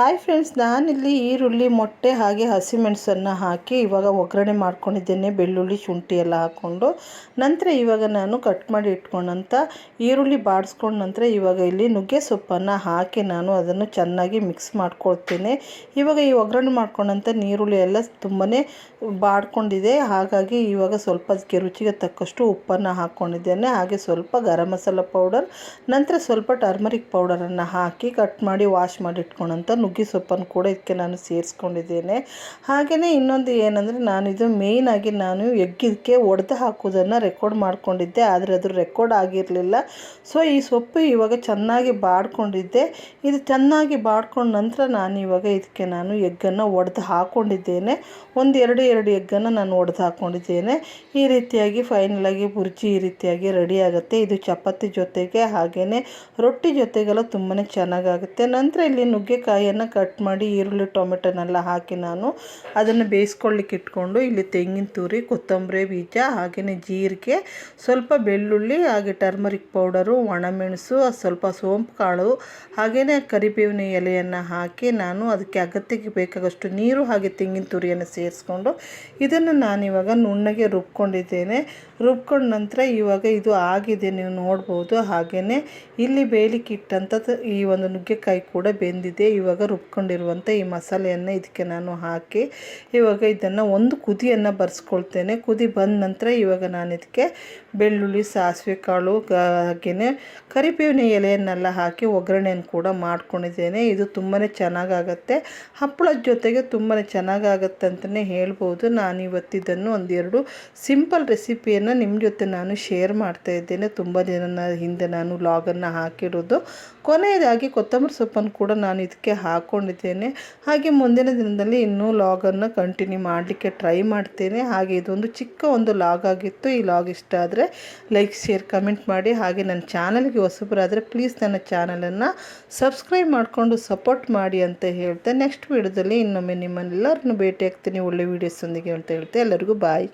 Hi friends, ನಾನಿಲ್ಲಿ ಈರುಳ್ಳಿ, ಮೊಟ್ಟೆ ಹಾಗೆ ಹಸಿಮೆಣಸನ್ನು ಹಾಕಿ ಇವಾಗ ಒಗ್ಗರಣೆ ಮಾಡ್ಕೊಂಡಿದ್ದೇನೆ. ಬೆಳ್ಳುಳ್ಳಿ ಶುಂಠಿ ಎಲ್ಲ ಹಾಕ್ಕೊಂಡು. ನಂತರ ಇವಾಗ ನಾನು ಕಟ್ ಮಾಡಿ ಇಟ್ಕೊಂಡಂಥ ಈರುಳ್ಳಿ ಬಾಡಿಸ್ಕೊಂಡ ನಂತರ ಇವಾಗ ಇಲ್ಲಿ ನುಗ್ಗೆ ಸೊಪ್ಪನ್ನು ಹಾಕಿ ನಾನು ಅದನ್ನು ಚೆನ್ನಾಗಿ ಮಿಕ್ಸ್ ಮಾಡ್ಕೊಳ್ತೇನೆ. ಇವಾಗ ಈ ಒಗ್ಗರಣೆ ಮಾಡ್ಕೊಂಡಂಥ ನೀರುಳ್ಳಿ ಎಲ್ಲ ತುಂಬಾ ಬಾಡ್ಕೊಂಡಿದೆ. ಹಾಗಾಗಿ ಇವಾಗ ಸ್ವಲ್ಪ ಅದಕ್ಕೆ ರುಚಿಗೆ ತಕ್ಕಷ್ಟು ಉಪ್ಪನ್ನು ಹಾಕ್ಕೊಂಡಿದ್ದೇನೆ. ಹಾಗೆ ಸ್ವಲ್ಪ ಗರಂ ಮಸಾಲ ಪೌಡರ್ ನಂತರ ಸ್ವಲ್ಪ ಟರ್ಮರಿಕ್ ಪೌಡರನ್ನು ಹಾಕಿ ಕಟ್ ಮಾಡಿ ವಾಶ್ ಮಾಡಿ ಇಟ್ಕೊಂಡಂಥ ನುಗ್ಗೆ ಸೊಪ್ಪನ್ನು ಕೂಡ ಇದಕ್ಕೆ ನಾನು ಸೇರಿಸ್ಕೊಂಡಿದ್ದೇನೆ. ಹಾಗೆಯೇ ಇನ್ನೊಂದು ಏನಂದರೆ ನಾನು ಇದು ಮೇಯ್ನಾಗಿ ನಾನು ಎಗ್ಗಿದಕ್ಕೆ ಒಡೆದು ಹಾಕೋದನ್ನು ರೆಕಾರ್ಡ್ ಮಾಡ್ಕೊಂಡಿದ್ದೆ. ಆದರೆ ಅದು ರೆಕಾರ್ಡ್ ಆಗಿರಲಿಲ್ಲ. ಸೊ ಈ ಸೊಪ್ಪು ಇವಾಗ ಚೆನ್ನಾಗಿ ಬಾಡ್ಕೊಂಡಿದ್ದೆ. ಇದು ಚೆನ್ನಾಗಿ ಬಾಡ್ಕೊಂಡ ನಂತರ ನಾನು ಇವಾಗ ಇದಕ್ಕೆ ನಾನು ಎಗ್ಗನ್ನು ಒಡೆದು ಹಾಕ್ಕೊಂಡಿದ್ದೇನೆ ಒಂದು ಎರಡು ಎರಡು ಎಗ್ಗನ್ನು ನಾನು ಒಡೆದು ಹಾಕ್ಕೊಂಡಿದ್ದೇನೆ ಈ ರೀತಿಯಾಗಿ ಫೈನಲಾಗಿ ಬುರ್ಜಿ ಈ ರೀತಿಯಾಗಿ ರೆಡಿ ಆಗುತ್ತೆ. ಇದು ಚಪಾತಿ ಜೊತೆಗೆ ಹಾಗೆಯೇ ರೊಟ್ಟಿ ಜೊತೆಗೆಲ್ಲ ತುಂಬಾ ಚೆನ್ನಾಗಾಗುತ್ತೆ. ನಂತರ ಇಲ್ಲಿ ನುಗ್ಗೆಕಾಯಿಯನ್ನು ಕಟ್ ಮಾಡಿ ಈರುಳ್ಳಿ, ಟೊಮೆಟೊನೆಲ್ಲ ಹಾಕಿ ನಾನು ಅದನ್ನು ಬೇಯಿಸ್ಕೊಳ್ಳಿಕ್ಕೆ ಇಟ್ಕೊಂಡು ಇಲ್ಲಿ ತೆಂಗಿನ ತುರಿ, ಕೊತ್ತಂಬರಿ ಬೀಜ, ಹಾಗೆಯೇ ಜೀರಿಗೆ, ಸ್ವಲ್ಪ ಬೆಳ್ಳುಳ್ಳಿ, ಹಾಗೆ ಟರ್ಮರಿಕ್ ಪೌಡರು, ಒಣಮೆಣಸು, ಸ್ವಲ್ಪ ಸೋಂಪು ಕಾಳು, ಹಾಗೆಯೇ ಕರಿಬೇವಿನ ಎಲೆಯನ್ನು ಹಾಕಿ ನಾನು ಅದಕ್ಕೆ ಅಗತ್ಯಕ್ಕೆ ಬೇಕಾಗಷ್ಟು ನೀರು ಹಾಗೆ ತೆಂಗಿನ ತುರಿಯನ್ನು ಸೇರಿಸ್ಕೊಂಡು ಇದನ್ನು ನಾನಿವಾಗ ನುಣ್ಣಗೆ ರುಬ್ಕೊಂಡಿದ್ದೇನೆ. ರುಬ್ಕೊಂಡ ನಂತರ ಇವಾಗ ಇದು ಆಗಿದೆ, ನೀವು ನೋಡ್ಬೋದು. ಹಾಗೆಯೇ ಇಲ್ಲಿ ಬೇಯಲಿಕ್ಕೆ ಇಟ್ಟಂಥದ್ದು ಈ ಒಂದು ನುಗ್ಗೆಕಾಯಿ ಕೂಡ ಬೆಂದಿದೆ. ಇವಾಗ ರುಬ್ಕೊಂಡಿರುವಂಥ ಈ ಮಸಾಲೆಯನ್ನು ಇದಕ್ಕೆ ನಾನು ಹಾಕಿ ಇವಾಗ ಇದನ್ನು ಒಂದು ಕುದಿಯನ್ನು ಬರೆಸ್ಕೊಳ್ತೇನೆ. ಕುದಿ ಬಂದ ನಂತರ ಇವಾಗ ನಾನು ಇದಕ್ಕೆ ಬೆಳ್ಳುಳ್ಳಿ ಸಾಸಿವೆ ಕಾಳು ಹಾಗೆಯೇ ಕರಿಬೇವಿನ ಎಲೆಯನ್ನೆಲ್ಲ ಹಾಕಿ ಒಗ್ಗರಣೆಯನ್ನು ಕೂಡ ಮಾಡ್ಕೊಂಡಿದ್ದೇನೆ. ಇದು ತುಂಬಾ ಚೆನ್ನಾಗಾಗತ್ತೆ. ಹಪ್ಪಳದ ಜೊತೆಗೆ ತುಂಬಾ ಚೆನ್ನಾಗಾಗತ್ತೆ ಅಂತಲೇ ಹೇಳ್ಬೋದು. ನಾನು ಇವತ್ತಿದ್ದನ್ನು ಒಂದೆರಡು ಸಿಂಪಲ್ ರೆಸಿಪಿಯನ್ನು ನಿಮ್ಮ ಜೊತೆ ನಾನು ಶೇರ್ ಮಾಡ್ತಾ ಇದ್ದೇನೆ. ತುಂಬ ದಿನನ ಹಿಂದೆ ನಾನು ಲಾಗನ್ನು ಹಾಕಿರೋದು. ಕೊನೆಯದಾಗಿ ಕೊತ್ತಂಬರಿ ಸೊಪ್ಪನ್ನು ಕೂಡ ನಾನು ಇದಕ್ಕೆ ಹಾಕ್ಕೊಂಡಿದ್ದೇನೆ ಹಾಗೆ ಮುಂದಿನ ದಿನದಲ್ಲಿ ಇನ್ನೂ ಲಾಗನ್ನು ಕಂಟಿನ್ಯೂ ಮಾಡಲಿಕ್ಕೆ ಟ್ರೈ ಮಾಡ್ತೇನೆ. ಹಾಗೆ ಇದೊಂದು ಚಿಕ್ಕ ಒಂದು ಲಾಗ್ ಆಗಿತ್ತು. ಈ ಲಾಗ್ ಇಷ್ಟ ಆದರೆ ಲೈಕ್ ಶೇರ್ ಕಮೆಂಟ್ ಮಾಡಿ. ಹಾಗೆ ನನ್ನ ಚಾನಲ್ಗೆ ಹೊಸಬರಾದರೆ ಪ್ಲೀಸ್ ನನ್ನ ಚಾನಲನ್ನು ಸಬ್ಸ್ಕ್ರೈಬ್ ಮಾಡಿಕೊಂಡು ಸಪೋರ್ಟ್ ಮಾಡಿ ಅಂತ ಹೇಳ್ತೆ. ನೆಕ್ಸ್ಟ್ ವೀಡಿಯೋದಲ್ಲಿ ಇನ್ನೊಮ್ಮೆ ನಿಮ್ಮನ್ನೆಲ್ಲರನ್ನು ಭೇಟಿ ಆಗ್ತೀನಿ ಒಳ್ಳೆ ವೀಡಿಯೋಸೊಂದಿಗೆ ಅಂತ ಹೇಳ್ತೆ. ಎಲ್ಲರಿಗೂ ಬಾಯ್